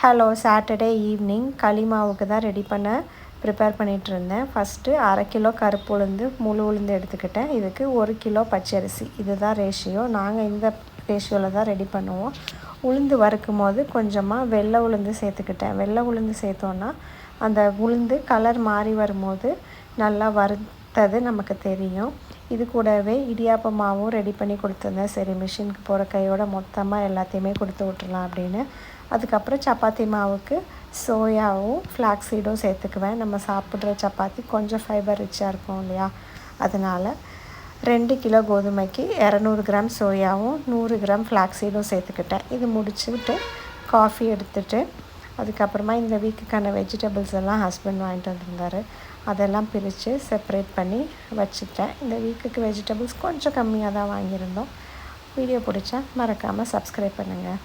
Hello Saturday evening களிமாவுக்கு தான் ready பண்ண prepare பண்ணிகிட்டு இருந்தேன். ஃபஸ்ட்டு அரை கிலோ கருப்பு உளுந்து முழு உளுந்து எடுத்துக்கிட்டேன். இதுக்கு ஒரு கிலோ பச்சரிசி. இதுதான் ரேஷியோ நாங்கள் இந்த ரேஷியோவில் தான் ரெடி பண்ணுவோம். உளுந்து வறுக்கும் போது கொஞ்சமாக வெள்ளை உளுந்து சேர்த்துக்கிட்டேன். வெள்ளை உளுந்து சேர்த்தோன்னா அந்த உளுந்து கலர் மாறி வரும்போது நல்லா வறுத்தது நமக்கு தெரியும். இது கூடவே இடியாப்ப மாவும் ரெடி பண்ணி கொடுத்துருந்தேன். சரி மிஷினுக்கு போகிற கையோட மொத்தமாக எல்லாத்தையுமே கொடுத்து விட்டுறலாம் அப்படின்னு. அதுக்கப்புறம் சப்பாத்தி மாவுக்கு சோயாவும் ஃப்ளாக்ஸ் சீடும் சேர்த்துக்குவேன். நம்ம சாப்பிட்ற சப்பாத்தி கொஞ்சம் ஃபைபர் ரிச்சாக இருக்கும் இல்லையா? அதனால் ரெண்டு கிலோ கோதுமைக்கு இரநூறு கிராம் சோயாவும் நூறு கிராம் ஃப்ளாக்ஸ் சீடும் சேர்த்துக்கிட்டேன். இது முடிச்சுக்கிட்டு காஃபி எடுத்துகிட்டு அதுக்கப்புறமா இந்த வீக்குக்கான வெஜிடபிள்ஸ் எல்லாம் ஹஸ்பண்ட் வாங்கிட்டு வந்திருந்தார். அதெல்லாம் பிரித்து செப்பரேட் பண்ணி வச்சுட்டேன். இந்த வீக்குக்கு வெஜிடபிள்ஸ் கொஞ்சம் கம்மியாக தான் வாங்கியிருந்தோம். வீடியோ பிடிச்சா மறக்காமல் சப்ஸ்கிரைப் பண்ணுங்கள்